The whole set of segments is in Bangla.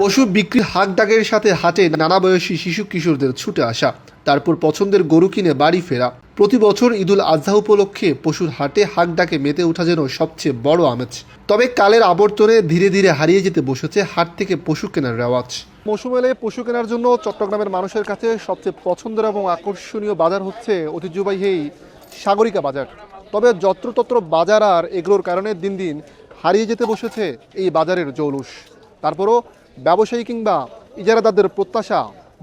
পশু বিক্রির হাক ডাকের সাথে হাটে নানা বয়সী শিশু কিশোরদের ছুটে আসা, তারপর পছন্দের গরু কিনে বাড়ি ফেরা। প্রতি বছর ঈদুল আজহা উপলক্ষে পশুর হাটে হাক ডাকে মেতে ওঠা যেন সবচেয়ে বড় আমেজ। তবে কালের আবর্তনে ধীরে ধীরে হারিয়ে যেতে বসেছে হাট থেকে পশু কেনার রেওয়াজ। মৌসুম এলে পশু কেনার জন্য চট্টগ্রামের মানুষের কাছে সবচেয়ে পছন্দের এবং আকর্ষণীয় বাজার হচ্ছে ঐতিহ্যবাহী সাগরিকা বাজার। তবে যত্রতত্র বাজার আর এগুলোর কারণে দিন দিন হারিয়ে যেতে বসেছে এই বাজারের জৌলুস। তারপরও ব্যবসায়ী কিংবা ইজারাদারদের প্রত্যাশা,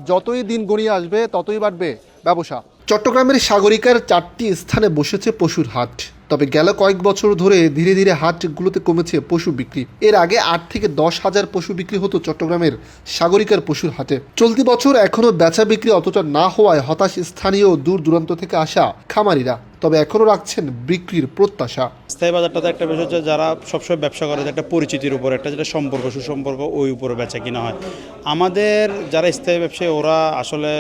যতই দিন গড়িয়ে আসবে, ততই বাড়বে ব্যবসা। চট্টগ্রামের সাগরিকার চারটি স্থানে বসেছে পশুর হাট। তবে গেল কয়েক বছর ধরে ধীরে ধীরে হাটগুলোতে কমেছে পশু বিক্রি। এর আগে আট থেকে দশ হাজার পশু বিক্রি হতো চট্টগ্রামের সাগরিকার পশুর হাটে। চলতি বছর এখনও বেচা বিক্রি অতটা না হওয়ায় হতাশ স্থানীয় দূর দূরান্ত থেকে আসা খামারিরা। তবে এখনও রাখছেন বিক্রির প্রত্যাশা। স্থায়ী বাজারটাতে একটা বিষয় হচ্ছে যারা সবসময় ব্যবসা করে একটা পরিচিতির উপর, একটা যেটা সম্পর্ক, সুসম্পর্ক ওই উপরে বেচা কিনা হয়। আমাদের যারা স্থায়ী ব্যবসায়ী, ওরা আসলে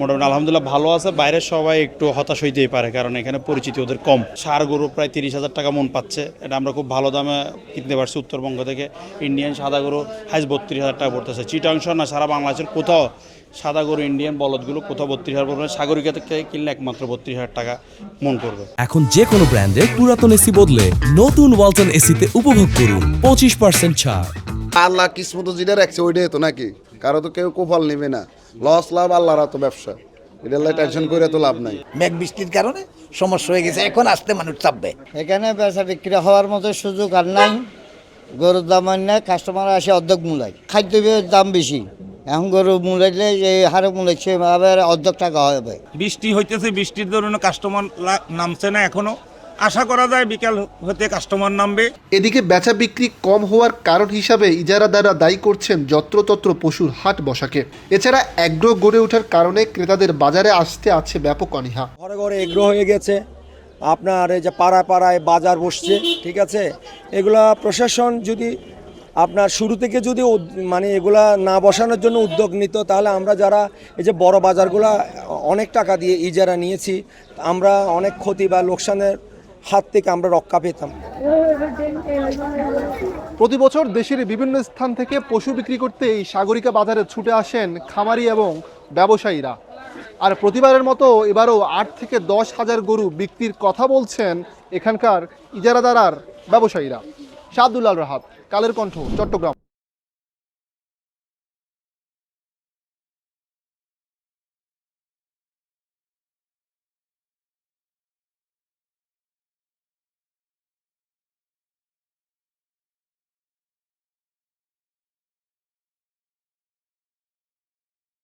মোটামুটি আলহামদুলিল্লাহ ভালো আছে। বাইরের সবাই একটু হতাশ হইতেই পারে কারণ এখানে পরিচিতি ওদের কম। সার গরু প্রায় তিরিশ হাজার টাকা মন পাচ্ছে। এটা আমরা খুব ভালো দামে কিনতে পারছি উত্তরবঙ্গ থেকে। ইন্ডিয়ান সাদা গরু হাইস বত্রিশ হাজার টাকা পড়তেছে। চিটাংশ না সারা বাংলাদেশের কোথাও সাদা গরু ইন্ডিয়ান বলদগুলো কোথাও বত্রিশ হাজার পড়বে সাগরিকা থেকে কিনলে একমাত্র বত্রিশ হাজার টাকা মন করবে। এখন যে কোনো ব্র্যান্ডের পুরাতন এসি বদলে নতুন ওয়ালটন এসিতে উপভোগ করুন পঁচিশ পার্সেন্ট ছাড়। আল্লাহ কিসমত যেটা রাখছে ওইটাই তো নাকি? কারও তো কেউ কোফল নেবে না। লস লাভ আল্লাহর তো ব্যবসা। এটা টেনশন করে তো লাভ নাই। মেঘ বৃষ্টির কারণে সমস্যা হয়ে গেছে এখন আসতে মানুষ চাপবে। এখানে বেচা বিক্রি হওয়ার মতো সুযোগ আর নাই। গরুর দাম নাই কাস্টমার আসে অর্ধেক মূলায়। খাদ্যের দাম বেশি। এখন গরু মূলাইলে যে হারে মূলাইছে আবার অর্ধেক টাকা হবে। বৃষ্টি হইতেছে বৃষ্টির ধরুন কাস্টমার লা- নামছে না এখনও। আশা করা যায় বিকাল হতে কাস্টমার নামবে। এদিকে বেচা বিক্রি কম হওয়ার কারণ হিসাবে ইজারাদাররা দায়ী করছেন যত্রতত্র পশুর হাট বসাকে। এছাড়া অ্যাগ্রো গড়ে ওঠার কারণে ক্রেতাদের বাজারে আসতে আছে ব্যাপক অনীহা। ঘরে ঘরে এগ্রো হয়ে গেছে। আপনার এই যে পাড়ায় পাড়ায় বাজার বসছে ঠিক আছে? এগুলা প্রশাসন যদি আপনার শুরু থেকে যদি মানে এগুলা না বসানোর জন্য উদ্যোগ নিত তাহলে আমরা যারা এই যে বড় বাজারগুলা অনেক টাকা দিয়ে ইজারা নিয়েছি আমরা অনেক ক্ষতি বা লোকসানের হাত থেকে আমরা রক্ষা পেতাম। প্রতি বছর দেশের বিভিন্ন স্থান থেকে পশু বিক্রি করতে এই সাগরিকা বাজারে ছুটে আসেন খামারি এবং ব্যবসায়ীরা। আর প্রতিবারের মতো এবারও আট থেকে দশ হাজার গরু বিক্রির কথা বলছেন এখানকার ইজারাদারার ব্যবসায়ীরা। শাহাদুল্লাল রাহাত, কালের কণ্ঠ, চট্টগ্রাম।